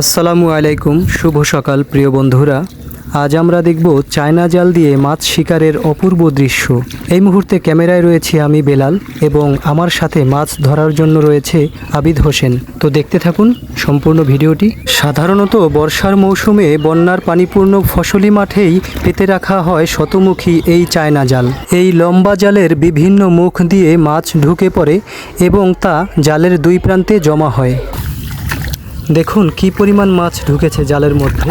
আসসালামু আলাইকুম, শুভ সকাল প্রিয় বন্ধুরা। আজ আমরা দেখব চায়না জাল দিয়ে মাছ শিকারের অপূর্ব দৃশ্য। এই মুহূর্তে ক্যামেরায় রয়েছে আমি বেলাল এবং আমার সাথে মাছ ধরার জন্য রয়েছে আবিদ হোসেন। তো দেখতে থাকুন সম্পূর্ণ ভিডিওটি। সাধারণত বর্ষার মৌসুমে বন্যার পানিপূর্ণ ফসলি মাঠেই পেতে রাখা হয় শতমুখী এই চায়না জাল। এই লম্বা জালের বিভিন্ন মুখ দিয়ে মাছ ঢুকে পড়ে এবং তা জালের দুই প্রান্তে জমা হয়। দেখুন কি পরিমাণ মাছ ঢুকেছে জালের মধ্যে।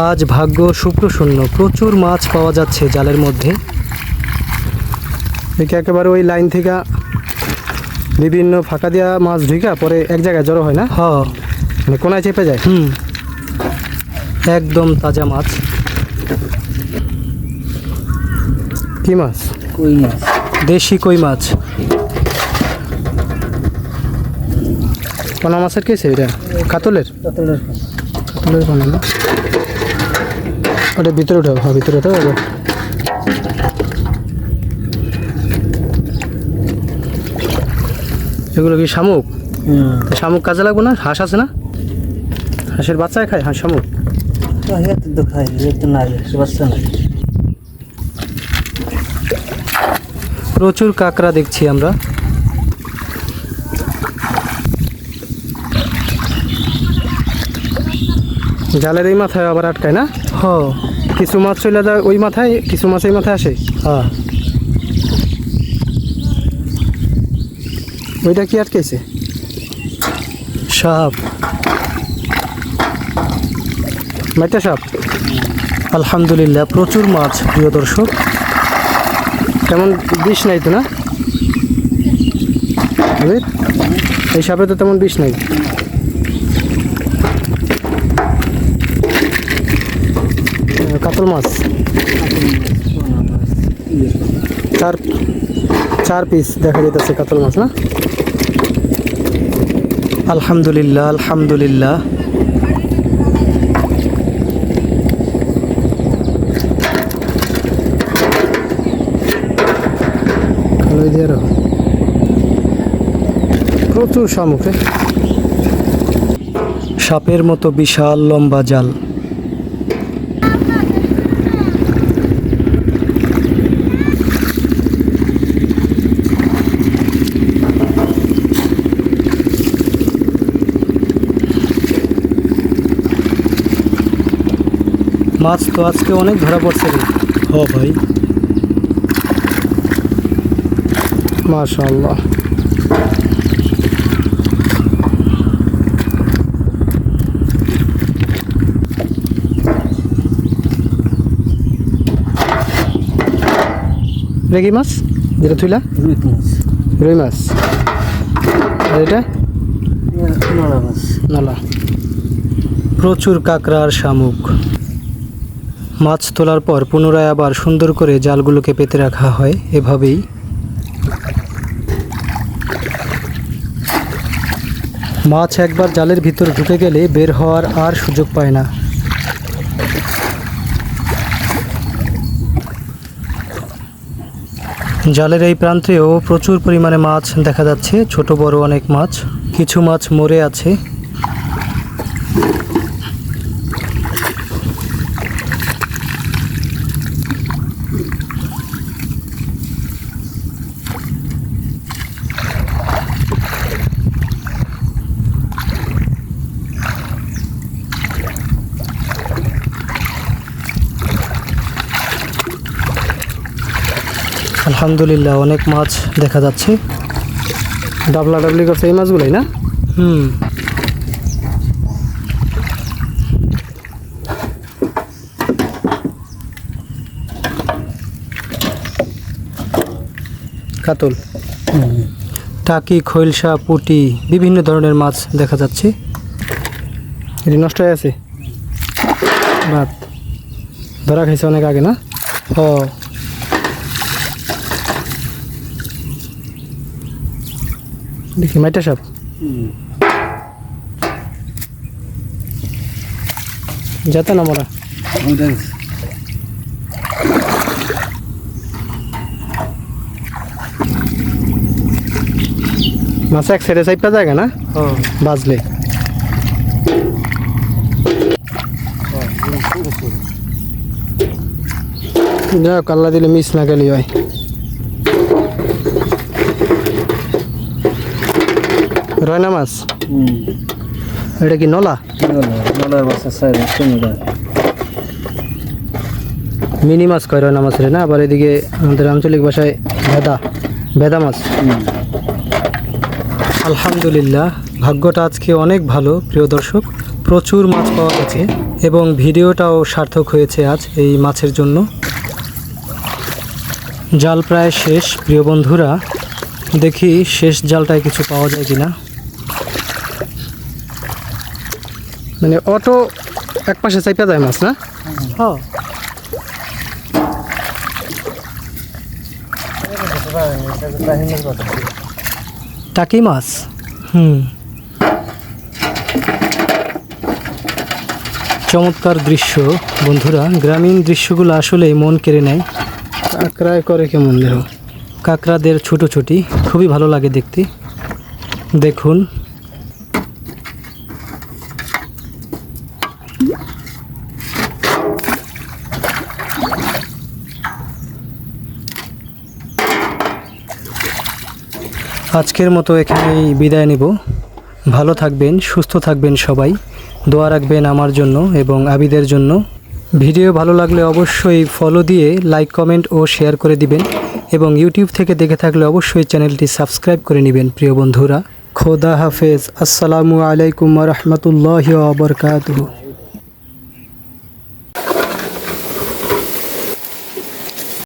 আজ ভাগ্য সুপ্রসন্ন প্রচুর মাছ পাওয়া যাচ্ছে জালের মধ্যে। একে একেবারে ওই লাইন থেকে বিভিন্ন ফাঁকা দেওয়া মাছ ঢুকা পরে এক জায়গায় জড়ো হয় না? হ। মানে কোনায় চেপে যায়? হুম। একদম তাজা মাছ। কি মাছ? কই মাছ? দেশি কই মাছ। কোনা মাছের কেছে এটা? কাতলের? কাতলের কাতলের না? ওটা ভিতরে উঠাও হ্যাঁ ভিতরে উঠাও এবার। এগুলো কি শামুক? শামুক কাজে লাগবো না? হাঁস আছে না? হাঁসের বাচ্চায় খায় হাঁস শামুক? বাচ্চা নাই। প্রচুর কাঁকড়া দেখছি আমরা। জালের এই মাথায় আবার আটকায় না? হ কিছু মাছ চলে যায় ওই মাথায় কিছু মাছ এই মাথায় আসে? হ্যাঁ। ওইটা কি আটকেছে? সাপ। মাইটা সাপ? আলহামদুলিল্লাহ প্রচুর মাছ প্রিয় দর্শক। তেমন বিষ নাই তো না? এই সাপে তো তেমন বিষ নাই। কাতল মাছ। চার চার পিস দেখা যেতেছে কাতল মাছ, না? আলহামদুলিল্লাহ আলহামদুলিল্লাহ। প্রচুর শামুকে সাপের মতো বিশাল লম্বা জাল। মাছ তো আজকে অনেক ধরা পড়ছে রে। হ ভাই। এটা কি মাছ? যেটা থুইলা? রুই মাছ। আর এটা? নালা প্রচুর কাঁকড়া আর শামুক। মাছ তোলার পর পুনরায় আবার সুন্দর করে জালগুলোকে পেতে রাখা হয়, এভাবেই। মাছ একবার জালের ভিতর ঢুকে গেলে বের হওয়ার আর সুযোগ পায় না। জালের এই প্রান্তেও প্রচুর পরিমাণে মাছ দেখা যাচ্ছে, ছোট বড় অনেক মাছ। কিছু মাছ মরে আছে। আলহামদুলিল্লাহ অনেক মাছ দেখা যাচ্ছে। ডাবলা ডাবলি করছে এই মাছগুলোই না? হুম। কাতল। টাকি খৈলসা পুটি বিভিন্ন ধরনের মাছ দেখা যাচ্ছে। এটি নষ্ট হয়ে আছে? ভাত ধরা খাইছে অনেক আগে না? ও। দেখি মাইটা সাপ যাত না মরা মাছ এক সাইডে সাইডটা যায় না? হ্যাঁ। বাজলে। যাক আল্লাহ দিলে মিস না গেলি হয়। রয়না মাছ? এটা কি নলা? নলার সাইড সমুদ্র মিনি মাছ কয় রয়না মাছ রে না? আবার এদিকে আমাদের আঞ্চলিক ভাষায় ভেদা ভেদা মাছ। আলহামদুলিল্লাহ ভাগ্যটা আজকে অনেক ভালো প্রিয় দর্শক। প্রচুর মাছ পাওয়া গেছে এবং ভিডিওটাও সার্থক হয়েছে আজ এই মাছের জন্য। জাল প্রায় শেষ প্রিয় বন্ধুরা। দেখি শেষ জালটায় কিছু পাওয়া যায় কিনা। মানে অটো এক পাশে চাইপা যায় মাছ না? হ্যাঁ। টাকি মাছ? হুম। চমৎকার দৃশ্য বন্ধুরা। গ্রামীণ দৃশ্যগুলো আসলেই মন কেড়ে নেয়। কাঁকড়ায় করে কেমন দেহ কাঁকড়াদের ছোটোছুটি খুবই ভালো লাগে দেখতে। দেখুন আজকের মতো এখানেই বিদায় নেব। ভালো থাকবেন, সুস্থ থাকবেন সবাই। দোয়া রাখবেন আমার জন্য এবং আবিদের জন্য। ভিডিও ভালো লাগলে অবশ্যই ফলো দিয়ে লাইক কমেন্ট ও শেয়ার করে দিবেন এবং ইউটিউব থেকে দেখে থাকলে অবশ্যই চ্যানেলটি সাবস্ক্রাইব করে নেবেন, প্রিয় বন্ধুরা। খোদা হাফেজ। আসসালামু আলাইকুম রহমতুল্লাহ বরকাতহ।